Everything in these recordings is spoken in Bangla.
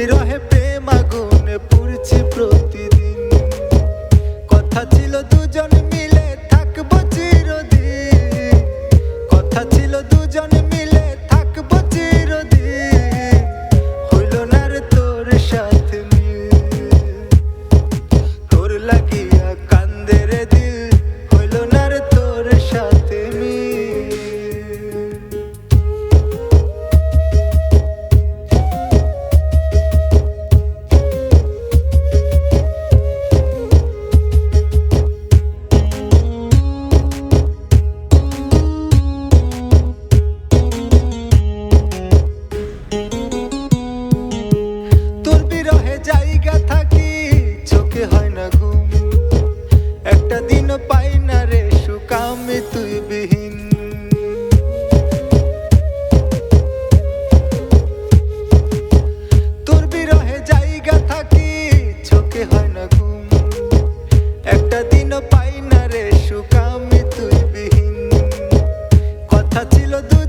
বিরহে প্রেম আগুনে পুড়ছি প্রতিদিন। কথা ছিল দুজন মিলে থাকব চিরদিন। কথা ছিল দুজন মিলে থাকব চিরদিন। হইল না তোর সাথে। কথা ছিল দুজন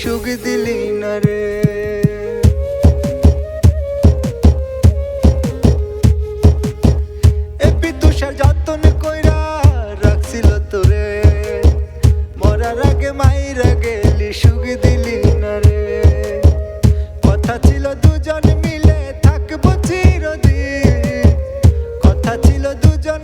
সুখ দিলি না রে। এপি তুষার যত্ন কইরা রাখছিল তোরে। মরার আগে মাইরা গেলি, সুখ দিলি না রে। কথা ছিল দুজন মিলে থাকব চিরদিন। কথা ছিল দুজন